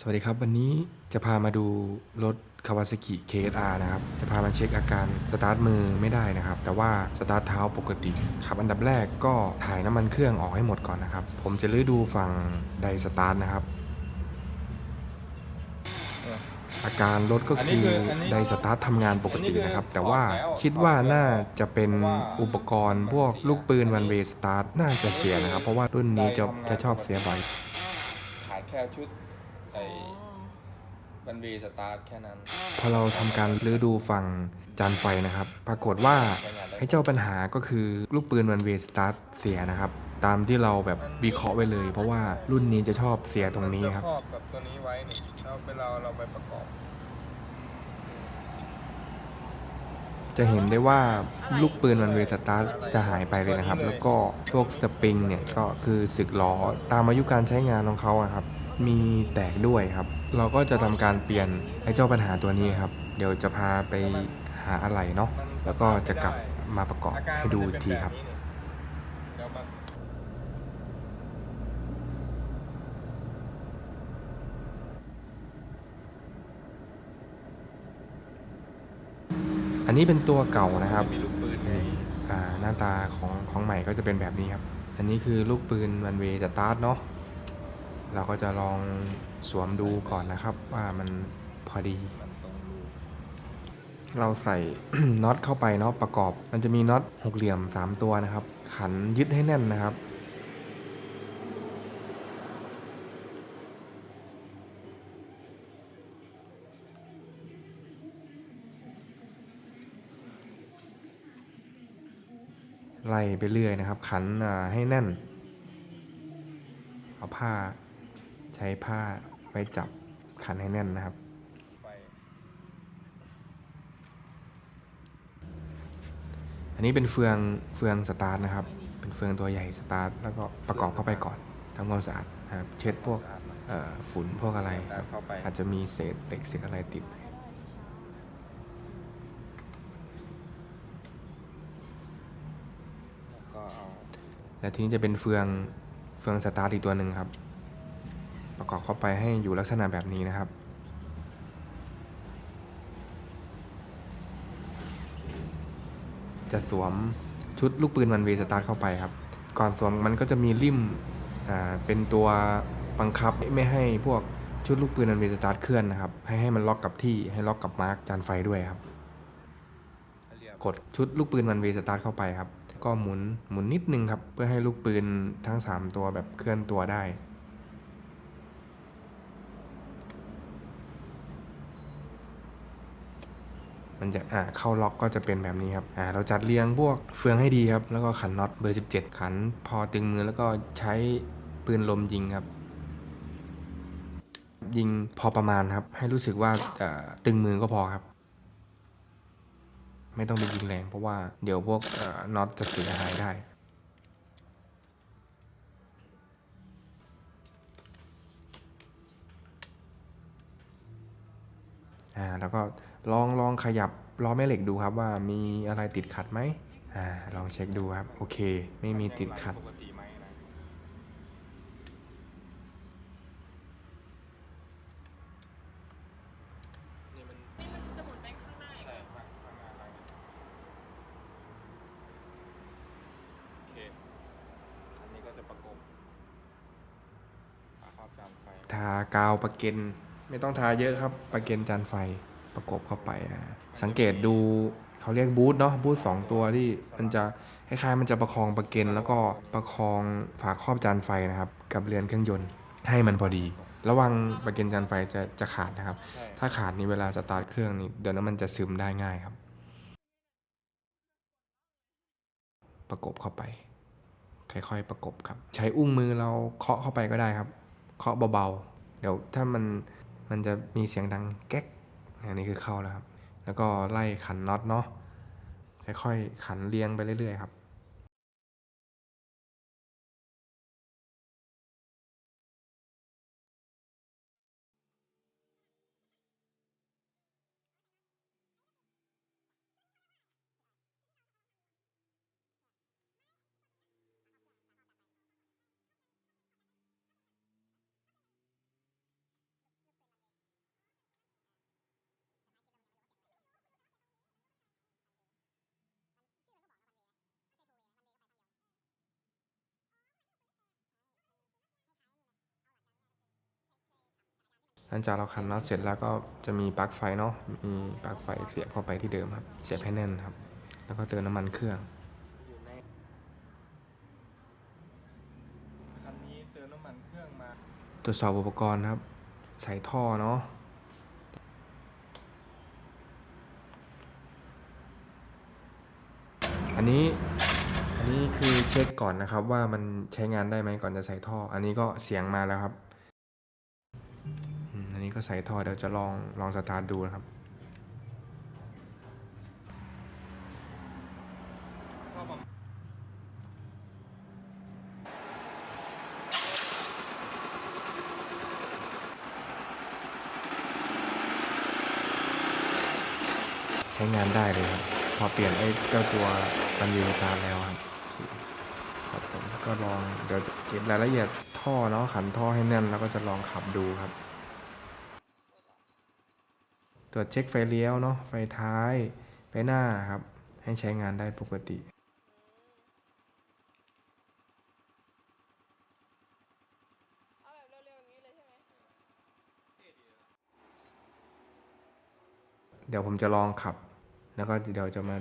สวัสดีครับ วันนี้จะพามาดูรถ Kawasaki KSR นะครับ จะพามาเช็คอาการสตาร์ทมือไม่ได้นะครับ แต่ว่าสตาร์ทเท้าปกติครับ อันดับแรกก็ถ่ายน้ำมันเครื่องออกให้หมดก่อนนะครับ ผมจะลื้อดูฝั่งไดสตาร์ทนะครับ อาการรถก็อันนี้คือคืออันนี้ไดสตาร์ททำงานปกตินะครับอันนี้คือแต่ว่าออกแล้วคิดว่าออกแล้วน่าจะเป็นเพราะว่าอุปกรณ์พวกลูกปืนวันเวสตาร์ทน่าจะเสียนะครับ เพราะว่ารุ่นนี้จะจะชอบเสียบ่อยขาดแค่ชุดไอ้บันวีสตาร์ทแค่นั้นพอเราทำการรื้อดูฝั่งจานไฟนะครับ ปรากฏว่าไอ้เจ้าปัญหาก็คือลูกปืนวันเวสตาร์ทเสียนะครับ ตามที่เราแบบวิเคราะห์ไว้เลย เพราะว่ารุ่นนี้จะชอบเสียตรงนี้ครับมัจะครอบกับตัวนี้ไว้นี่แล้วเวลาเราไปประกอบ จะเห็นได้ว่าลูกปืนวันเวสตาร์ทจะหายไปเลยนะครับ แล้วก็พวกสปริงเนี่ยก็คือสึกล้อตามอายุการใช้งานของเขาอะครับ มีแตกด้วยครับ เราก็จะทำการเปลี่ยนไอ้เจ้าปัญหาตัวนี้ครับ เดี๋ยวจะพาไปหาอะไรเนาะแล้วก็จะกลับมาประกอบให้ดูอีกทีครับ อันนี้เป็นตัวเก่านะครับน่าหน้าตาของของใหม่ก็จะเป็นแบบนี้ครับ อันนี้คือลูกปืนวันเวสตาร์ทเนาะ เราก็จะลองสวมดูก่อนนะครับ ว่ามันพอดี เราใส่น็อตเข้าไปเนาะประกอบ มันจะมีน็อตหกเหลี่ยม 3 ตัวนะครับ ขันยึดให้แน่นนะครับไล่ไปเรื่อยนะครับ ขันให้แน่น เอาผ้า ใช้ผ้าไว้จับขันให้แน่นนะครับไฟอันนี้เป็นเฟืองเฟืองสตาร์ทนะครับ เป็นเฟืองตัวใหญ่สตาร์ทแล้วก็ประกอบเข้าไปก่อนทำความสะอาดนะครับเช็ดพวกสะอาดมากเอ่อฝุ่นพวกอะไรคแล้รัวบเข้าไปอาจจะมีเศษเหล็กเศษอะไรติดไปแล้วก็เอาและทีนี้จะเป็นเฟืองเฟืองสตาร์ทอีกตัวหนึ่งครับ ประกอบเข้าไปให้อยู่ลักษณะแบบนี้นะครับ จะสวมชุดลูกปืนวันเวสตาร์ทเข้าไปครับ ก่อนสวมมันก็จะมีริมเป็นตัวบังคับไม่ให้พวกชุดลูกปืนวันเวสตาร์ทเคลื่อนนะครับ ให้ให้มันล็อกกับที่ให้ล็อกกับมาร์กจานไฟด้วยครับ กดชุดลูกปืนวันเวสตาร์ทเข้าไปครับ ก็หมุนหมุนนิดนึงครับ เพื่อให้ลูกปืนทั้ง 3 ตัวแบบเคลื่อนตัวได้ มันจะอ่าเข้าล็อกก็จะเป็นแบบนี้ครับอ่าเราจัดเรียงพวกเฟืองให้ดีครับ แล้วก็ขันน็อตเบอร์ 17 ขันพอตึงมือแล้วก็ใช้ปืนลมยิงครับ ยิงพอประมาณครับ ให้รู้สึกว่าตึงมือก็พอครับ ไม่ต้องไปยิงแรง เพราะว่าเดี๋ยวพวกน็อตจะเสียหายได้่าแล้วก็ลองลองขยับล้อแม่เหล็กดูครับว่ามีอะไรติดขัดไหมอ่าลองเช็คดูครับ โอเค ไม่มีติดขัดปกติไหมนะนี่มันนี่มันจะหมุนไปข้างหน้าอีกใช่เหรอข้างข้างหน้าข้างนี้โอเคอันนี้ก็จะประกบฝาครอบจานไฟทากาวประเก็น ไม่ต้องทาเยอะครับ ประเก็นจานไฟ ประกบเข้าไปอ่าสังเกตดูเขาเรียกบูทเนาะบูทสองตัวที่มันจะคล้ายๆมันจะประคองประเก็นแล้วก็ประคองฝาครอบจานไฟนะครับ กับเรือนเครื่องยนต์ให้มันพอดี ระวังประเก็นจานไฟจะจะขาดนะครับใช่ถ้าขาดนี่เวลาสตาร์ทเครื่องนี่เดี๋ยวน้ำมันจะซึมได้ง่ายครับ ประกบเข้าไป ค่อยๆประกบครับ ใช้อุ้งมือเราเคาะเข้าไปก็ได้ครับ เคาะเบาๆเดี๋ยวถ้ามันมันจะมีเสียงดังแก๊ก อันนี้คือเข้าแล้วครับ แล้วก็ไล่ขันน็อตเนาะค่อยๆขันเรียงไปเรื่อยๆครับ หลังจากเราขันน็อตเสร็จแล้วก็จะมีปลั๊กไฟเนาะ มีปลั๊กไฟเสียบเข้าไปที่เดิมครับ เสียบให้แน่นครับ แล้วก็เติมน้ำมันเครื่องอยู่ในคันนี้เติมน้ำมันเครื่องมา ตรวจสอบอุปกรณ์ครับ ใส่ท่อเนาะอันนี้อันนี้คือเช็คก่อนนะครับว่ามันใช้งานได้ไหมก่อนจะใส่ท่อ อันนี้ก็เสียงมาแล้วครับ อืมอันนี้ก็ใส่ท่อเดี๋ยวจะลองลองสตาร์ทดูนะครับใช้งานได้เลยครับ พอเปลี่ยนไอ้เจ้าตัวบันยูตาแล้วครับครับผมก็ลองเดี๋ยวจะเก็บรายละเอียดท่อเนาะขันท่อให้แน่นแล้วก็จะลองขับดูครับ ตรวจเช็คไฟเลี้ยวเนาะไฟท้าย ไฟหน้าครับ ให้ใช้งานได้ปกติเดี๋ยวผมจะลองขับ แล้วก็เดี๋ยวจะมา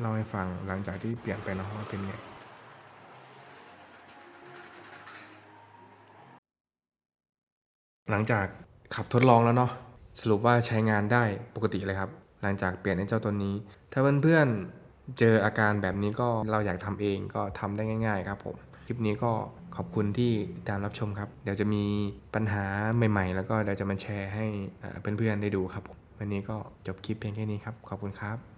เล่าให้ฟังหลังจากที่เปลี่ยนไปนะว่าเป็นไงหลังจากขับทดลองแล้วเนาะ สรุปว่าใช้งานได้ปกติเลยครับ หลังจากเปลี่ยนไอ้เจ้าตัวนี้ ถ้าเพื่อนๆเจออาการแบบนี้ก็เราอยากทำเองก็ทำได้ง่าย ๆ ครับผม คลิปนี้ก็ขอบคุณที่ติดตามรับชมครับ เดี๋ยวจะมีปัญหาใหม่ๆ แล้วก็เดี๋ยวจะมาแชร์ให้เอ่อเพื่อนๆได้ดูครับผมวันนี้ก็จบคลิปเพียงแค่นี้ครับ ขอบคุณครับ